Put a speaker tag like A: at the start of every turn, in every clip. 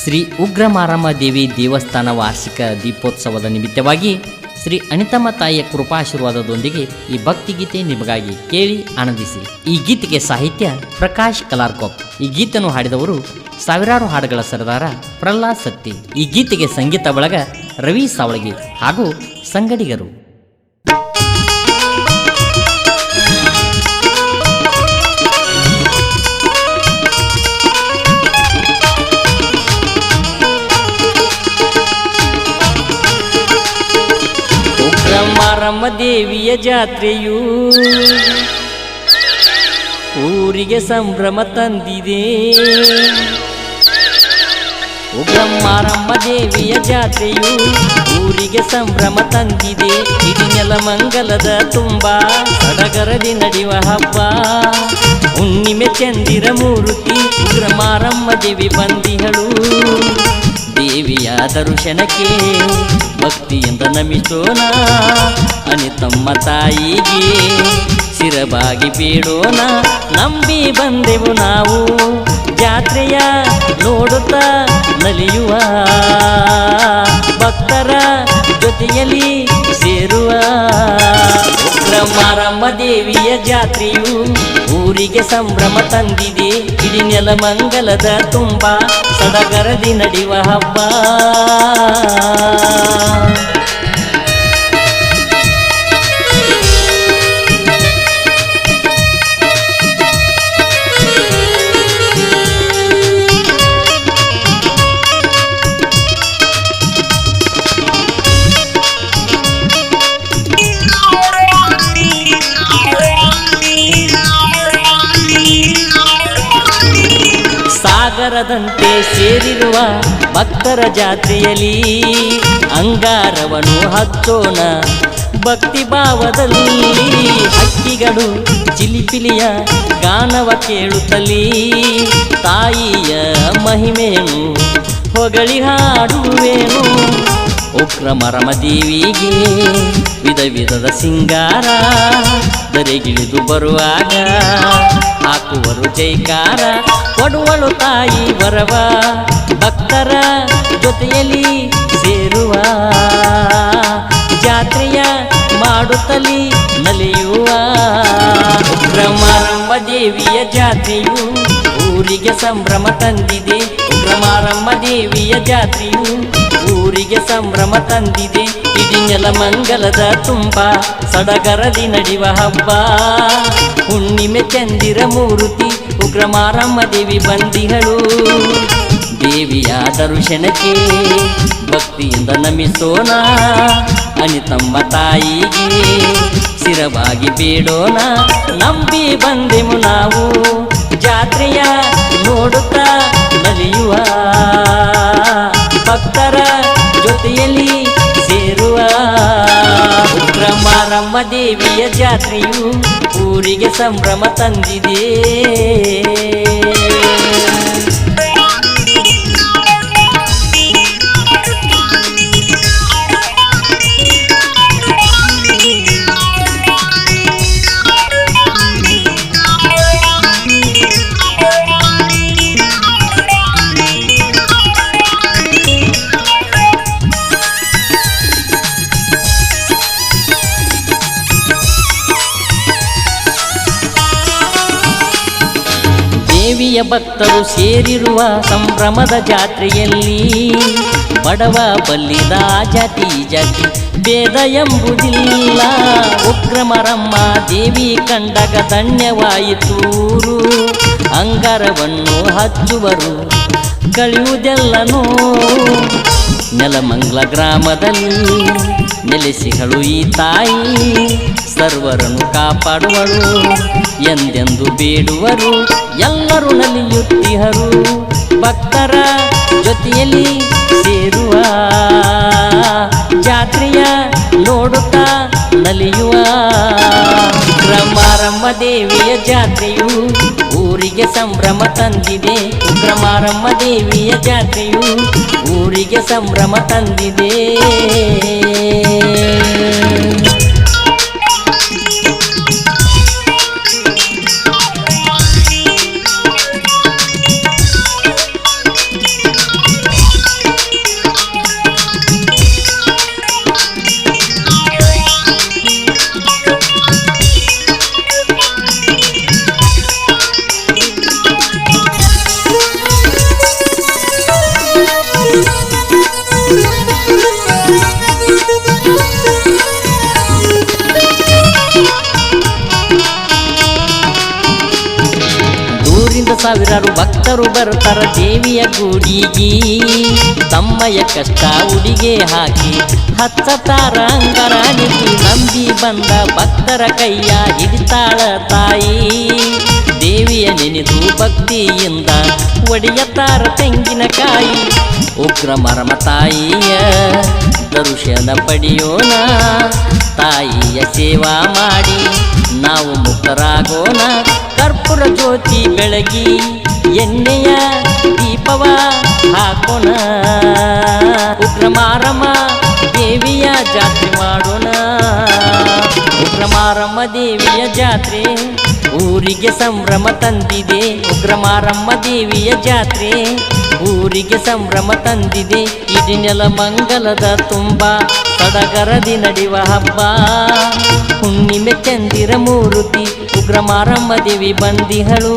A: ಶ್ರೀ ಉಗ್ರಮಾರಮ್ಮ ದೇವಿ ದೇವಸ್ಥಾನ ವಾರ್ಷಿಕ ದೀಪೋತ್ಸವದ ನಿಮಿತ್ತವಾಗಿ ಶ್ರೀ ಅನಿತಮ್ಮ ತಾಯಿಯ ಕೃಪಾಶೀರ್ವಾದದೊಂದಿಗೆ ಈ ಭಕ್ತಿಗೀತೆ ನಿಮಗಾಗಿ ಕೇಳಿ ಆನಂದಿಸಿ. ಈ ಗೀತೆಗೆ ಸಾಹಿತ್ಯ ಪ್ರಕಾಶ್ ಕಲಾರ್ಕೋಪ್. ಈ ಗೀತನ್ನು ಹಾಡಿದವರು ಸಾವಿರಾರು ಹಾಡುಗಳ ಸರದಾರ ಪ್ರಹ್ಲಾದ್ ಸತ್ತಿ. ಈ ಗೀತೆಗೆ ಸಂಗೀತ ಬಳಗ ರವಿ ಸಾವಳಗಿ ಹಾಗೂ ಸಂಗಡಿಗರು. ದೇವಿಯ ಜಾತ್ರೆಯು ಊರಿಗೆ ಸಂಭ್ರಮ ತಂದಿದೆ. ಬ್ರಹ್ಮಾರಮ್ಮ ದೇವಿಯ ಜಾತ್ರೆಯು ಊರಿಗೆ ಸಂಭ್ರಮ ತಂದಿದೆ. ಇಡೀ ನೆಲಮಂಗಲದ ತುಂಬ ಸಡಗರದಿ ನಡೆಯುವ ಹಬ್ಬ. ಹುಣ್ಣಿಮೆ ಚಂದಿರ ಮೂರುತಿ ಉಗ್ರಮಾರಮ್ಮ ದೇವಿ ಬಂದಿಹಳು ದೇವಿಯ ದರ್ಶನಕ್ಕೆ ಭಕ್ತಿಯಿಂದ ನಮಿಸೋಣ. ಅನಿತಮ್ಮ ತಾಯಿಗೆ ಸಿರಬಾಗಿ ಬೇಡೋಣ ನಂಬಿ ಬಂದೆವು ನಾವು, ಜಾತ್ರೆಯ ನೋಡುತ್ತಾ ನಲಿಯುವ. ಭಕ್ತರ ಜೊತೆಯಲ್ಲಿ ಸೇರುವ. ಬ್ರಹ್ಮಾರಮ್ಮ ದೇವಿಯ ಜಾತ್ರೆಯು ಊರಿಗೆ ಸಂಭ್ರಮ ತಂದಿದೆ. ಇಡೀ ನೆಲಮಂಗಲದ ತುಂಬ ಸಡಗರದಿ ನಡೆಯುವ ಹಬ್ಬ. ಸಾಗರದಂತೆ ಸೇರಿರುವ ಭಕ್ತರ ಜಾತ್ರೆಯಲ್ಲಿ ಅಂಗಾರವನ್ನು ಹಚ್ಚೋಣ. ಭಕ್ತಿ ಭಾವದಲ್ಲಿ ಹಕ್ಕಿಗಳು ಚಿಲಿಪಿಲಿಯ ಗಾನವ ಕೇಳುತ್ತಲೀ ತಾಯಿಯ ಮಹಿಮೆಯನ್ನು ಹೊಗಳಿ ಹಾಡುವೇನು ಉಗ್ರಮರಮ ದೇವಿಗೆ ವಿಧ ವಿಧದ ಸಿಂಗಾರ ದರೆಗಿಳಿದು ಬರುವಾಗ ಹಾಕುವರು ಜೈಕಾರ ಕೊಡುವಳು ತಾಯಿ ಬರವ ಭಕ್ತರ ಜೊತೆಯಲ್ಲಿ ಸೇರುವ. ಜಾತ್ರೆಯ ಮಾಡುತ್ತಲಿ ನಲಿಯುವ ಉಗ್ರಮಾರಮ್ಮ ದೇವಿಯ ಜಾತ್ರೆಯು ಊರಿಗೆ ಸಂಭ್ರಮ ತಂದಿದೆ. ಉಗ್ರಮಾರಮ್ಮ ದೇವಿಯ ಜಾತ್ರೆಯು ಊರಿಗೆ ಸಂಭ್ರಮ ತಂದಿದೆ. ಇಡೀ ನೆಲಮಂಗಲದ ತುಂಬ, ಸಡಗರದಿ ನಡೆಯುವ ಹಬ್ಬ. ಹುಣ್ಣಿಮೆ ಚಂದಿರ ಮೂರುತಿ, ಉಗ್ರಮಾರಮ್ಮ ದೇವಿ ಬಂದಿಹಳು. ದೇವಿಯ ದರ್ಶನಕ್ಕೆ ಭಕ್ತಿಯಿಂದ ನಮಿಸೋಣ. ಅನಿತಮ್ಮ ತಾಯಿಗೆ ಸ್ಥಿರವಾಗಿ ಬೇಡೋಣ. ನಂಬಿ ಬಂದೆವು ನಾವು. ಉಗ್ರಮಾರಮ್ಮ ದೇವಿಯ ಜಾತ್ರೆಯು ಊರಿಗೆ ಸಂಭ್ರಮ ತಂದಿದೆ. ದೇವಿಯ ಭಕ್ತರು ಸೇರಿರುವ ಸಂಭ್ರಮದ ಜಾತ್ರೆಯಲ್ಲಿ ಬಡವ ಬಲ್ಲಿದ ಜಾತಿ ಜಾತಿ ಭೇದ ಎಂಬುದಿಲ್ಲ. ಉಗ್ರಮರಮ್ಮ ದೇವಿ ಕಂಡಗ ಧನ್ಯವಾಯಿತೂರು ಅಂಗರವನ್ನು ಹಚ್ಚುವರು, ಕಳೆಯುವುದೆಲ್ಲನೂ ನೆಲಮಂಗ್ಲ ಗ್ರಾಮದಲ್ಲಿ. ನೆಲೆಸಿಗಳು ಈ ತಾಯಿ ಸರ್ವರನ್ನು ಕಾಪಾಡುವರು ಎಂದೆಂದು ಬೇಡುವರು ಎಲ್ಲರೂ ನಲಿಯುತ್ತಿಹರು ಭಕ್ತರ ಜೊತೆಯಲ್ಲಿ ಸೇರುವ, ಜಾತ್ರೆಯ ನೋಡುತ್ತಾ ನಲಿಯುವ. ಬ್ರಹ್ಮಾರಂಭ ದೇವಿಯ ಜಾತ್ರೆಯು ಊರಿಗೆ ಸಂಭ್ರಮ ತಂದಿದೆ. ಉಗ್ರಮಾರಮ್ಮ ದೇವಿಯ ಜಾತ್ರೆಯು ಊರಿಗೆ ಸಂಭ್ರಮ ತಂದಿದೆ. ಸಾವಿರಾರು ಭಕ್ತರು ಬರ್ತಾರ ದೇವಿಯ ಗುಡಿಗಿ. ತಮ್ಮಯ ಕಷ್ಟ ಉಡಿಗೆ ಹಾಕಿ ಹಚ್ಚತಾರ ಅಂಗರಾಣಿಗೆ ನಂಬಿ ಬಂದ ಭಕ್ತರ ಕೈಯ ಹಿಡಿತಾಳ ತಾಯಿ. ದೇವಿಯ ನೆನೆದು ಭಕ್ತಿಯಿಂದ ಒಡೆಯತಾರ ತೆಂಗಿನಕಾಯಿ. ಉಗ್ರ ಮರಮ ತಾಯಿಯ ದರುಶನ ಪಡೆಯೋಣ, ತಾಯಿಯ ಸೇವಾ ಮಾಡಿ, ನಾವು ಮುಕ್ತರಾಗೋಣ. ಕರ್ಪೂರ ಜ್ಯೋತಿ ಬೆಳಗಿ ಎಣ್ಣೆಯ ದೀಪವ ಹಾಕೋಣ. ಉಗ್ರ ಮಾರಮ್ಮ ದೇವಿಯ ಜಾತ್ರೆ ಮಾಡೋಣ. ಉಗ್ರ ಮಾರಮ್ಮ ದೇವಿಯ ಜಾತ್ರೆ ಊರಿಗೆ ಸಂಭ್ರಮ ತಂದಿದೆ. ಉಗ್ರ ಮಾರಮ್ಮ ದೇವಿಯ ಜಾತ್ರೆ ಊರಿಗೆ ಸಂಭ್ರಮ ತಂದಿದೆ. ಇಡಿ ನೆಲ ಮಂಗಲದ ತುಂಬ ಸಡಗರದಿ ನಡೆಯುವ ಹಬ್ಬ. ಹುಣ್ಣಿಮೆ ಚಂದಿರ ಮೂರುತಿ ಮಾರಮ್ಮ ದೇವಿ ಬಂದಿಹಳು.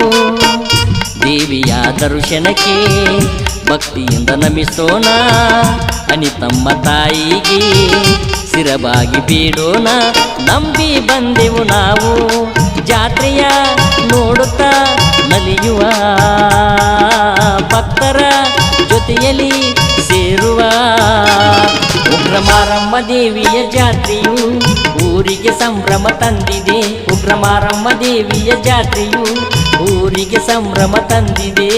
A: ದೇವಿಯ ದರ್ಶನಕ್ಕೆ ಭಕ್ತಿಯಿಂದ ನಮಿಸೋಣ. ಅನಿತಮ್ಮ ತಾಯಿಗೆ ಸಿರಬಾಗಿ ಬೀಡೋಣ. ನಂಬಿ ಬಂದೆವು ನಾವು, ಜಾತ್ರೆಯ ನೋಡುತ್ತಾ ನಲಿಯುವ ಭಕ್ತರ ಜೊತೆಯಲ್ಲಿ ಸೇರುವ ಉಗ್ರ ಮಾರಮ್ಮ ದೇವಿಯ ಜಾತ್ರೆಯು ಊರಿಗೆ ಸಂಭ್ರಮ ತಂದಿದೆ. ಉಗ್ರ ಮಾರಮ್ಮ ದೇವಿಯ ಜಾತ್ರೆಯು ಊರಿಗೆ ಸಂಭ್ರಮ ತಂದಿದೆ.